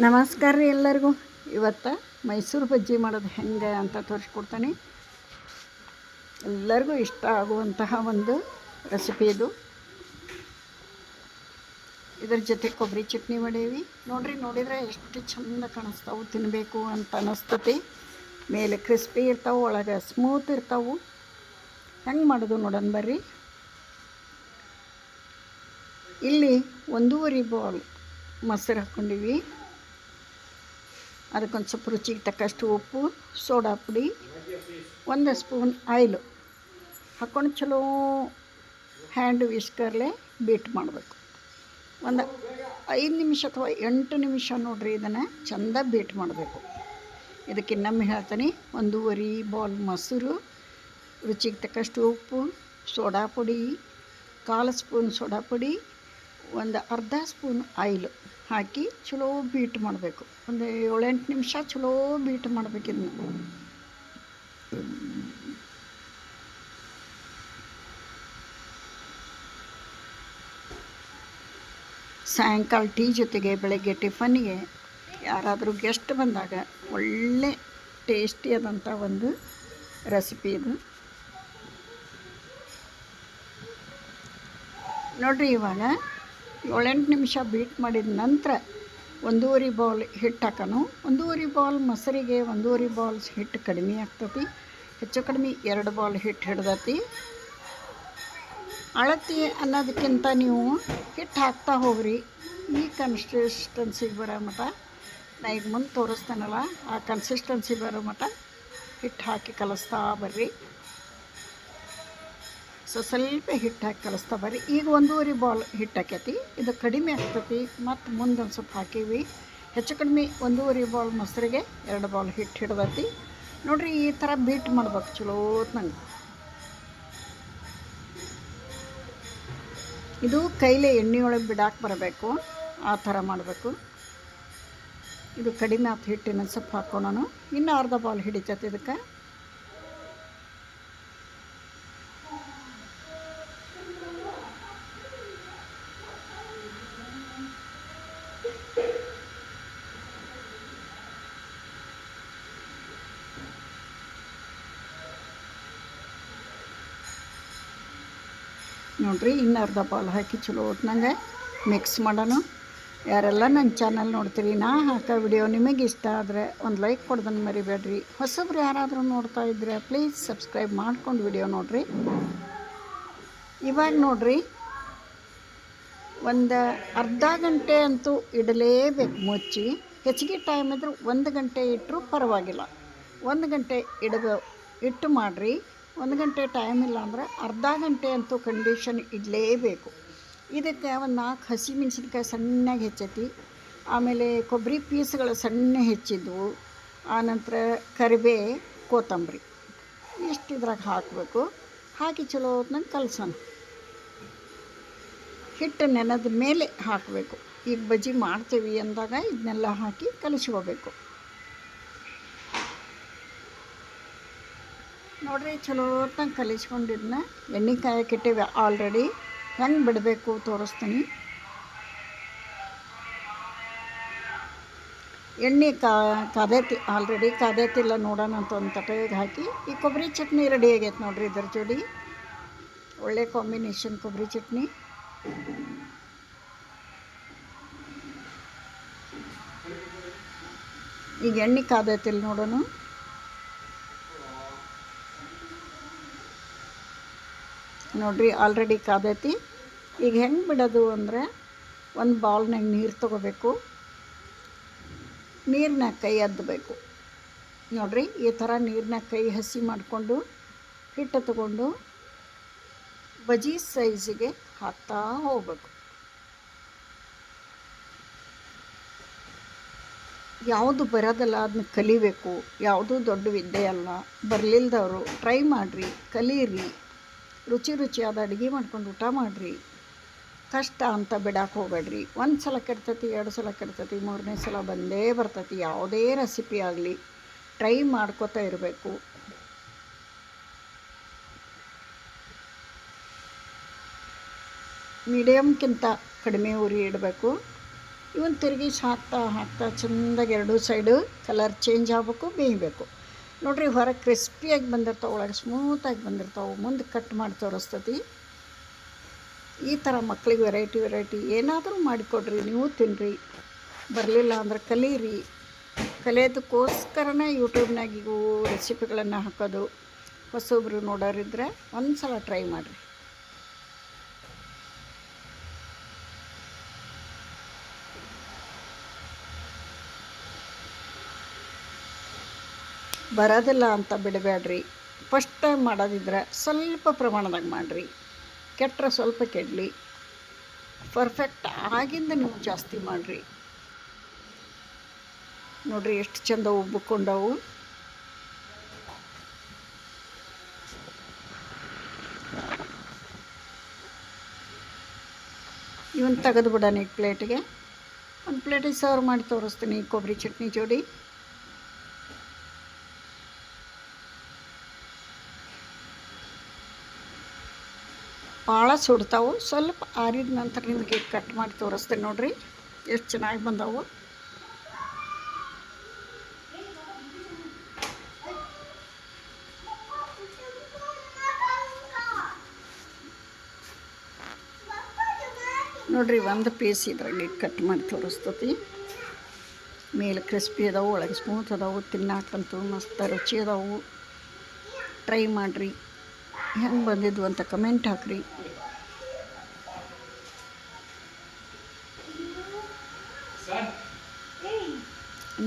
ನಮಸ್ಕಾರ ರೀ ಎಲ್ಲರಿಗೂ. ಇವತ್ತು ಮೈಸೂರು ಬಜ್ಜಿ ಮಾಡೋದು ಹೆಂಗೆ ಅಂತ ತೋರಿಸ್ಕೊಡ್ತೀನಿ. ಎಲ್ಲರಿಗೂ ಇಷ್ಟ ಆಗುವಂತಹ ಒಂದು ರೆಸಿಪಿ ಇದು. ಇದ್ರ ಜೊತೆ ಕೊಬ್ಬರಿ ಚಟ್ನಿ ಮಾಡೀವಿ. ನೋಡ್ರಿ, ನೋಡಿದರೆ ಎಷ್ಟು ಚಂದ ಕಾಣಿಸ್ತಾವೆ ತಿನ್ನಬೇಕು ಅಂತ ಅನ್ನಿಸ್ತತಿ ಮೇಲೆ ಕ್ರಿಸ್ಪಿ ಇರ್ತಾವೆ, ಒಳಗೆ ಸ್ಮೂತ್ ಇರ್ತಾವೆ. ಹೆಂಗೆ ಮಾಡೋದು ನೋಡೋಣ ಬರ್ರಿ. ಇಲ್ಲಿ ಒಂದೂವರೆ ಬಾಲ್ ಮೊಸರು ಹಾಕ್ಕೊಂಡಿವಿ. ಅದಕ್ಕೊಂದು ಸ್ವಲ್ಪ ರುಚಿಗೆ ತಕ್ಕಷ್ಟು ಉಪ್ಪು, ಸೋಡಾ ಪುಡಿ, ಒಂದು ಸ್ಪೂನ್ ಆಯಿಲು. ಹಾಕ್ಕೊಂಡು ಚಲೋ ಹ್ಯಾಂಡ್ ವಿಸ್ಕರ್ಲೆ ಬೀಟ್ ಮಾಡಬೇಕು. ಒಂದು ಐದು ನಿಮಿಷ ಅಥವಾ ಎಂಟು ನಿಮಿಷ ನೋಡ್ರಿ ಇದನ್ನು ಚಂದ ಬೀಟ್ ಮಾಡಬೇಕು. ಇದಕ್ಕೆ ಇನ್ನೊಮ್ಮೆ ಹೇಳ್ತೀನಿ, ಒಂದೂವರೆ ಬಾಲ್ ಮೊಸರು, ರುಚಿಗೆ ತಕ್ಕಷ್ಟು ಉಪ್ಪು, ಸೋಡಾ ಪುಡಿ, ಕಾಲು ಸ್ಪೂನ್ ಸೋಡಾ ಪುಡಿ, ಒಂದು ಅರ್ಧ ಸ್ಪೂನ್ ಆಯಿಲು. ಹಾಕಿ ಚಲೋ ಬೀಟ್ ಮಾಡಬೇಕು. ಒಂದು ಏಳೆಂಟು ನಿಮಿಷ ಚಲೋ ಬೀಟ್ ಮಾಡಬೇಕು ಇದನ್ನ. ಸಾಯಂಕಾಲ ಟೀ ಜೊತೆಗೆ ಬೆಳಗ್ಗೆ ಟಿಫನ್ನಿಗೆ ಯಾರಾದರೂ ಗೆಸ್ಟ್ ಬಂದಾಗ ಒಳ್ಳೆ ಟೇಸ್ಟಿಯಾದಂಥ ಒಂದು ರೆಸಿಪಿ ಇದು. ನೋಡಿರಿ ಇವಾಗ ಏಳೆಂಟು ನಿಮಿಷ ಬೀಟ್ ಮಾಡಿದ ನಂತರ ಒಂದೂವರೆ ಬೌಲ್ ಹಿಟ್ಟು ಹಾಕೋನು. ಒಂದೂವರೆ ಬೌಲ್ ಮೊಸರಿಗೆ ಒಂದೂವರೆ ಬೌಲ್ ಹಿಟ್ಟು ಕಡಿಮೆ ಆಗ್ತತಿ. ಹೆಚ್ಚು ಕಡಿಮೆ ಎರಡು ಬೌಲ್ ಹಿಟ್ಟು ಹಿಡ್ದತಿ. ಅಳತಿ ಅನ್ನೋದಕ್ಕಿಂತ ನೀವು ಹಿಟ್ಟು ಹಾಕ್ತಾ ಹೋಗ್ರಿ. ಈ ಕನ್ಸಿಸ್ಟೆನ್ಸಿಗೆ ಬರೋ ಮಟ ನಾ ಈಗ ಮುಂದೆ ತೋರಿಸ್ತೇನಲ್ಲ, ಆ ಕನ್ಸಿಸ್ಟೆನ್ಸಿ ಬರೋ ಮಟ ಹಿಟ್ಟು ಹಾಕಿ ಕಲಿಸ್ತಾ ಬರ್ರಿ. ಸೊ ಸ್ವಲ್ಪ ಹಿಟ್ಟು ಹಾಕಿ ಕಲಿಸ್ತಾ ಬರ್ರಿ. ಈಗ ಒಂದೂವರೆ ಬಾಲ್ ಹಿಟ್ಟು ಹಾಕೈತಿ ಇದು ಕಡಿಮೆ ಆಗ್ತತಿ, ಮತ್ತು ಮುಂದೆ ಒಂದು ಸ್ವಲ್ಪ ಹಾಕೀವಿ. ಹೆಚ್ಚು ಕಡಿಮೆ ಒಂದೂವರೆ ಬಾಲ್ ಮೊಸರಿಗೆ ಎರಡು ಬಾಲ್ ಹಿಟ್ಟು ಹಿಡ್ದೈತಿ. ನೋಡಿರಿ, ಈ ಥರ ಬೀಟ್ ಮಾಡ್ಬೇಕು ಚಲೋತ್ ನಂಗೆ. ಇದು ಕೈಲೇ ಎಣ್ಣೆಯೊಳಗೆ ಬಿಡಾಕೆ ಬರಬೇಕು. ಆ ಥರ ಮಾಡಬೇಕು. ಇದು ಕಡಿಮೆ ಆತು ಹಿಟ್ಟಿನ ಸ್ವಲ್ಪ ಹಾಕ್ಕೊಳೋಣ ಇನ್ನು ಅರ್ಧ ಬಾಲ್ ಹಿಡಿತೈತೆ ಇದಕ್ಕೆ. ನೋಡಿರಿ, ಇನ್ನು ಅರ್ಧ ಪಾಲು ಹಾಕಿ ಚಲೋ ಹೊತ್ನಂಗೆ ಮಿಕ್ಸ್ ಮಾಡೋಣ. ಯಾರೆಲ್ಲ ನನ್ನ ಚಾನಲ್ ನೋಡ್ತೀರಿ, ನಾ ಹಾಕೋ ವಿಡಿಯೋ ನಿಮಗೆ ಇಷ್ಟ ಆದರೆ ಒಂದು ಲೈಕ್ ಕೊಡ್ದನ್ನು ಮರಿಬೇಡ್ರಿ. ಹೊಸಬ್ರು ಯಾರಾದರೂ ನೋಡ್ತಾ ಇದ್ದರೆ ಪ್ಲೀಸ್ ಸಬ್ಸ್ಕ್ರೈಬ್ ಮಾಡ್ಕೊಂಡು ವಿಡಿಯೋ ನೋಡಿರಿ. ಇವಾಗ ನೋಡಿರಿ, ಒಂದು ಅರ್ಧ ಗಂಟೆ ಅಂತೂ ಇಡಲೇಬೇಕು ಮುಚ್ಚಿ. ಹೆಚ್ಚಿಗೆ ಟೈಮ್ ಇದ್ರೂ ಒಂದು ಗಂಟೆ ಇಟ್ಟರೂ ಪರವಾಗಿಲ್ಲ. ಒಂದು ಗಂಟೆ ಇಡಬೇ, ಇಟ್ಟು ಮಾಡಿರಿ. ಒಂದು ಗಂಟೆ ಟೈಮ್ ಇಲ್ಲ ಅಂದರೆ ಅರ್ಧ ಗಂಟೆ ಅಂತೂ ಕಂಡೀಷನ್ ಇಡಲೇಬೇಕು. ಇದಕ್ಕೆ ಒಂದು ನಾಲ್ಕು ಹಸಿ ಮೆಣಸಿನ್ಕಾಯಿ ಸಣ್ಣಗೆ ಹೆಚ್ಚೈತಿ, ಆಮೇಲೆ ಕೊಬ್ಬರಿ ಪೀಸ್ಗಳು ಸಣ್ಣ ಹೆಚ್ಚಿದ್ವು ಆನಂತರ ಕರಿಬೇ, ಕೊತ್ತಂಬರಿ. ಇಷ್ಟು ಇದ್ರಾಗ ಹಾಕಬೇಕು. ಹಾಕಿ ಚಲೋ ಹೊತ್ನಂಗೆ ಕಲಸೋಣ. ಹಿಟ್ಟು ನೆನೆದ ಮೇಲೆ ಹಾಕಬೇಕು. ಈಗ ಬಜ್ಜಿ ಮಾಡ್ತೀವಿ ಅಂದಾಗ ಇದನ್ನೆಲ್ಲ ಹಾಕಿ ಕಲಿಸ್ಕೋಬೇಕು. ನೋಡ್ರಿ ಚಲೋ ಹೊತ್ತಂಗೆ ಕಲಿಸ್ಕೊಂಡಿದ್ನ. ಎಣ್ಣೆ ಕಾಯಕ್ಕಿಟ್ಟಿವೆ ಆಲ್ರೆಡಿ ಹೆಂಗೆ ಬಿಡಬೇಕು ತೋರಿಸ್ತೀನಿ. ಎಣ್ಣೆ ಕಾ, ಕಾದೈತಿ ಆಲ್ರೆಡಿ ಕಾದೈತಿಲ್ಲ ನೋಡೋಣ ಅಂತ ಒಂದು ತಟೆಗೆ ಹಾಕಿ, ಈ ಕೊಬ್ಬರಿ ಚಟ್ನಿ ರೆಡಿ ಆಗೈತೆ ನೋಡ್ರಿ ಇದ್ರ ಜೋಡಿ. ಒಳ್ಳೆ ಕಾಂಬಿನೇಷನ್ ಕೊಬ್ಬರಿ ಚಟ್ನಿ. ಈಗ ಎಣ್ಣೆ ಕಾದೈತಿಲ್ಲ ನೋಡೋಣ. ನೋಡ್ರಿ ಆಲ್ರೆಡಿ ಕಾದೈತಿ. ಈಗ ಹೆಂಗೆ ಬಿಡೋದು ಅಂದರೆ ಒಂದು ಬೌಲ್ನಾಗ ನೀರು ತೊಗೋಬೇಕು. ನೀರನ್ನ ಕೈ ಅದ್ದಬೇಕು ನೋಡ್ರಿ, ಈ ಥರ ನೀರನ್ನ ಕೈ ಹಸಿ ಮಾಡಿಕೊಂಡು ಹಿಟ್ಟು ತಗೊಂಡು ಬಜಿ ಸೈಜಿಗೆ ಹಾಕ್ತಾ ಹೋಗ್ಬೇಕು. ಯಾವುದು ಬರೋದಲ್ಲ ಅದನ್ನ ಕಲಿಬೇಕು. ಯಾವುದು ದೊಡ್ಡ ವಿದ್ಯೆ ಅಲ್ಲ. ಬರಲಿಲ್ದವರು ಟ್ರೈ ಮಾಡಿರಿ, ಕಲೀರಿ. ರುಚಿ ರುಚಿಯಾದ ಅಡುಗೆ ಮಾಡ್ಕೊಂಡು ಊಟ ಮಾಡಿರಿ. ಕಷ್ಟ ಅಂತ ಬಿಡಕ್ಕೆ ಹೋಗಬೇಡ್ರಿ. ಒಂದು ಸಲ ಕೆಡ್ತತಿ ಎರಡು ಸಲ ಕೆಡ್ತತಿ ಮೂರನೇ ಸಲ ಬಂದೇ ಬರ್ತತಿ. ಯಾವುದೇ ರೆಸಿಪಿ ಆಗಲಿ ಟ್ರೈ ಮಾಡ್ಕೋತಾ ಇರಬೇಕು. ಮೀಡಿಯಮ್ಗಿಂತ ಕಡಿಮೆ ಉರಿ ಇಡಬೇಕು. ಇವನ್ ತಿರುಗಿಸಿ ಹಾಕ್ತಾ ಹಾಕ್ತಾ ಚೆಂದಾಗಿ ಎರಡೂ ಸೈಡು ಕಲರ್ ಚೇಂಜ್ ಆಗಬೇಕು, ಬೇಯಬೇಕು. ನೋಡ್ರಿ ಹೊರಗೆ ಕ್ರಿಸ್ಪಿಯಾಗಿ ಬಂದಿರ್ತಾವೆ, ಒಳಗೆ ಸ್ಮೂತಾಗಿ ಬಂದಿರ್ತಾವೆ, ಮುಂದೆ ಕಟ್ ಮಾಡಿ ತೋರಿಸ್ತತಿ. ಈ ಥರ ಮಕ್ಳಿಗೆ ವೆರೈಟಿ ವೆರೈಟಿ ಏನಾದರೂ ಮಾಡಿಕೊಡ್ರಿ, ನೀವು ತಿನ್ನಿರಿ ಬರಲಿಲ್ಲ ಅಂದ್ರೆ ಕಲೀರಿ. ಕಲಿಯೋದಕ್ಕೋಸ್ಕರನೇ ಯೂಟ್ಯೂಬ್ನಾಗ ಈಗ ರೆಸಿಪಿಗಳನ್ನು ಹಾಕೋದು. ಹೊಸೊಬ್ಬರು ನೋಡೋರಿದ್ರೆ ಒಂದು ಸಲ ಟ್ರೈ ಮಾಡಿರಿ. ಬರೋದಿಲ್ಲ ಅಂತ ಬಿಡಬೇಡ್ರಿ. ಫಸ್ಟ್ ಟೈಮ್ ಮಾಡೋದಿದ್ರೆ ಸ್ವಲ್ಪ ಪ್ರಮಾಣದಾಗ ಮಾಡಿರಿ. ಕೆಟ್ಟರೆ ಸ್ವಲ್ಪ ಕೆಡಲಿ. ಪರ್ಫೆಕ್ಟ್ ಆಗಿಂದ ನೀವು ಜಾಸ್ತಿ ಮಾಡಿರಿ. ನೋಡಿರಿ ಎಷ್ಟು ಚಂದ ಉಬ್ಬಿಕೊಂಡವು ಇವನ್ ತೆಗೆದು ಬಿಡೋಣ ಈಗ ಪ್ಲೇಟಿಗೆ ಒಂದು ಪ್ಲೇಟಿಗೆ ಸರ್ವ್ ಮಾಡಿ ತೋರಿಸ್ತೀನಿ ಕೊಬ್ಬರಿ ಚಟ್ನಿ ಜೋಡಿ. ಭಾಳ ಸುಡ್ತಾವೆ. ಸ್ವಲ್ಪ ಆರಿದ ನಂತರ ನಿಮಗೆ ಕಟ್ ಮಾಡಿ ತೋರಿಸ್ತೇನೆ ನೋಡಿರಿ. ಎಷ್ಟು ಚೆನ್ನಾಗಿ ಬಂದವು. ನೋಡ್ರಿ ಒಂದು ಪೀಸ್ ಇದ್ರಾಗೆ ಕಟ್ ಮಾಡಿ ತೋರಿಸ್ತತಿ. ಮೇಲೆ ಕ್ರಿಸ್ಪಿ ಅದಾವು, ಒಳಗೆ ಸ್ಮೂತ್ ಅದಾವು, ತಿನ್ನಾಕಂತೂ ಮಸ್ತ್ ರುಚಿ ಅದಾವು. ಟ್ರೈ ಮಾಡಿರಿ. ಹೆಂಗೆ ಬಂದಿದ್ವು ಅಂತ ಕಮೆಂಟ್ ಹಾಕ್ರಿ.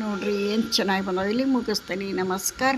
ನೋಡ್ರಿ ಏನು ಚೆನ್ನಾಗಿ ಬಂದವು. ಇಲ್ಲಿ ಮುಗಿಸ್ತೀನಿ. ನಮಸ್ಕಾರ.